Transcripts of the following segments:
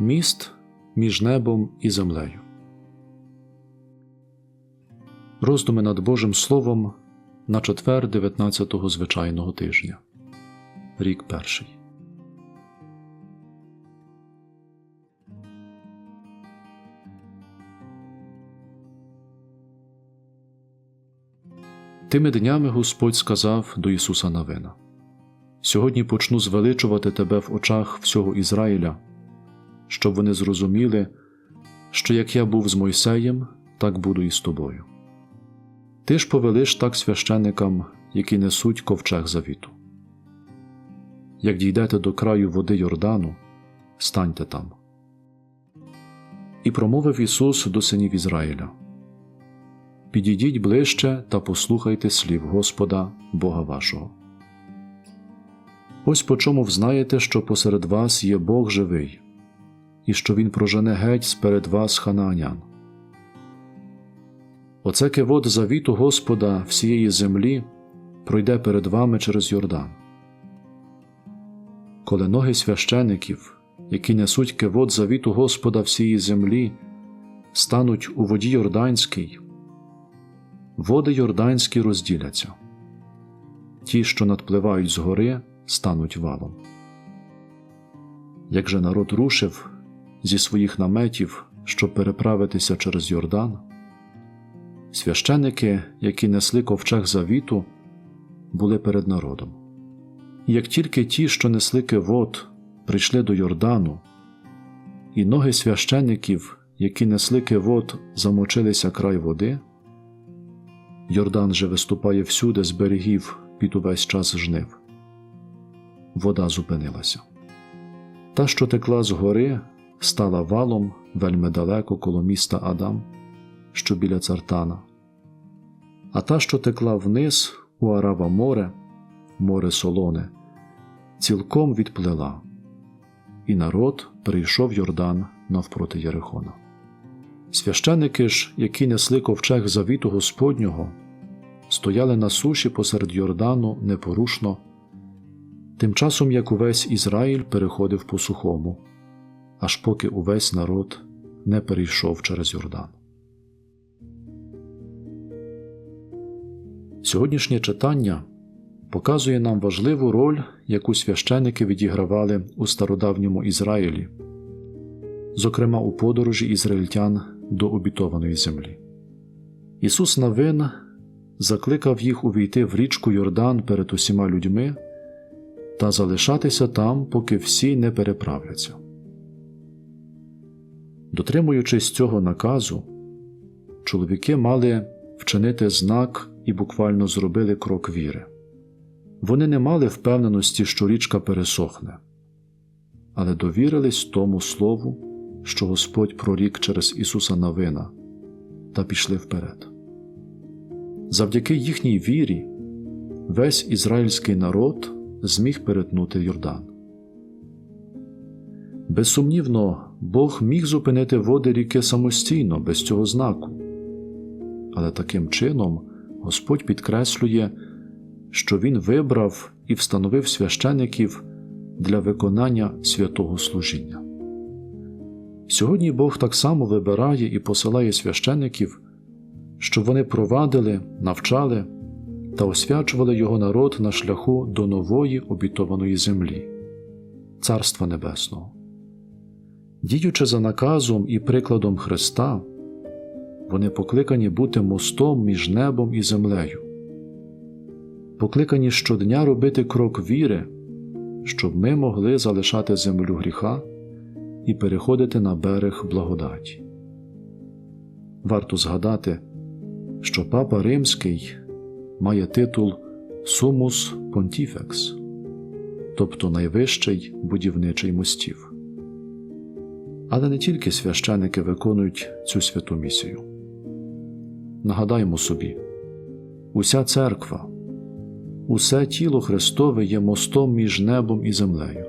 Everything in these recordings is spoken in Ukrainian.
Міст між небом і землею. Роздуми над Божим Словом на четвер 19-го звичайного тижня. Рік перший. Тими днями Господь сказав до Ісуса Навина Сьогодні почну звеличувати тебе в очах всього Ізраїля, щоб вони зрозуміли, що як я був з Мойсеєм, так буду і з тобою. Ти ж повелиш так священикам, які несуть ковчег завіту. Як дійдете до краю води Йордану, станьте там. І промовив Ісус до синів Ізраїля Підійдіть ближче та послухайте слів Господа, Бога вашого. Ось по чому взнаєте, що посеред вас є Бог живий, і що Він прожене геть сперед вас ханаанян. Оце кивот завіту Господа всієї землі пройде перед вами через Йордан. Коли ноги священиків, які несуть кивот завіту Господа всієї землі, стануть у воді Йорданській, води Йорданські розділяться, ті, що надпливають з гори, стануть валом. Як же народ рушив зі своїх наметів, щоб переправитися через Йордан, священики, які несли ковчег завіту, були перед народом. Як тільки ті, що несли кивот, прийшли до Йордану, і ноги священиків, які несли кивот, замочилися край води, Йордан же виступає всюди з берегів під увесь час жнив. Вода зупинилася. Та, що текла з гори, стала валом вельми далеко коло міста Адам, що біля цартана, а та, що текла вниз у Арава море, море солоне, цілком відплила, і народ прийшов Йордан навпроти Єрихона. Священики ж, які несли ковчег завіту Господнього, стояли на суші посеред Йордану непорушно, тим часом як увесь Ізраїль переходив по сухому, аж поки увесь народ не перейшов через Йордан. Сьогоднішнє читання показує нам важливу роль, яку священики відігравали у стародавньому Ізраїлі, зокрема у подорожі ізраїльтян до обітованої землі. Ісус Навин закликав їх увійти в річку Йордан перед усіма людьми та залишатися там, поки всі не переправляться. Дотримуючись цього наказу, чоловіки мали вчинити знак і буквально зробили крок віри. Вони не мали впевненості, що річка пересохне, але довірились тому слову, що Господь прорік через Ісуса Навина, та пішли вперед. Завдяки їхній вірі, весь ізраїльський народ зміг перетнути Йордан. Безсумнівно, Бог міг зупинити води ріки самостійно, без цього знаку, але таким чином Господь підкреслює, що Він вибрав і встановив священиків для виконання святого служіння. Сьогодні Бог так само вибирає і посилає священиків, щоб вони провадили, навчали та освячували його народ на шляху до нової обітованої землі, Царства Небесного. Діючи за наказом і прикладом Христа, вони покликані бути мостом між небом і землею, покликані щодня робити крок віри, щоб ми могли залишати землю гріха і переходити на берег благодаті. Варто згадати, що Папа Римський має титул Сумус Понтіфекс, тобто найвищий будівничий мостів. Але не тільки священики виконують цю святу місію. Нагадаємо собі, уся церква, усе тіло Христове є мостом між небом і землею.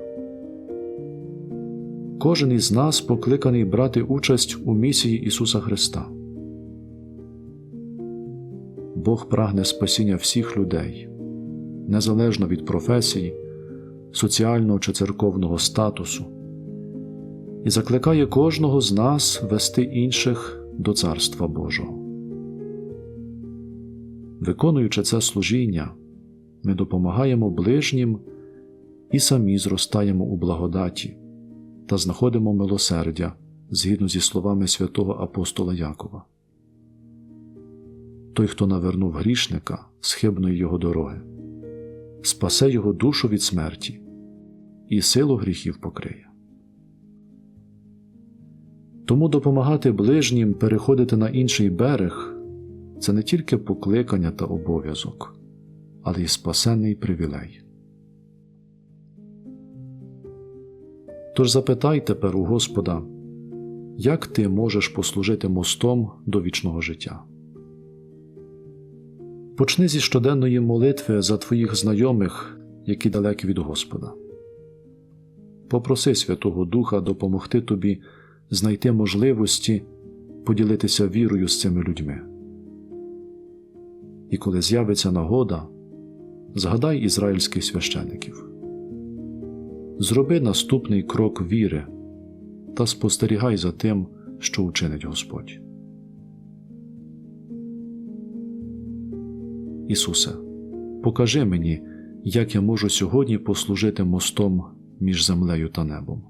Кожен із нас покликаний брати участь у місії Ісуса Христа. Бог прагне спасіння всіх людей, незалежно від професії, соціального чи церковного статусу. І закликає кожного з нас вести інших до Царства Божого. Виконуючи це служіння, ми допомагаємо ближнім і самі зростаємо у благодаті та знаходимо милосердя згідно зі словами святого апостола Якова. Той, хто навернув грішника з хибної його дороги, спасе його душу від смерті і силу гріхів покриє. Тому допомагати ближнім переходити на інший берег це не тільки покликання та обов'язок, але й спасенний привілей. Тож запитай тепер у Господа, як ти можеш послужити мостом до вічного життя. Почни зі щоденної молитви за твоїх знайомих, які далекі від Господа. Попроси Святого Духа допомогти тобі знайти можливості поділитися вірою з цими людьми. І коли з'явиться нагода, згадай ізраїльських священиків. Зроби наступний крок віри та спостерігай за тим, що учинить Господь. Ісусе, покажи мені, як я можу сьогодні послужити мостом між землею та небом.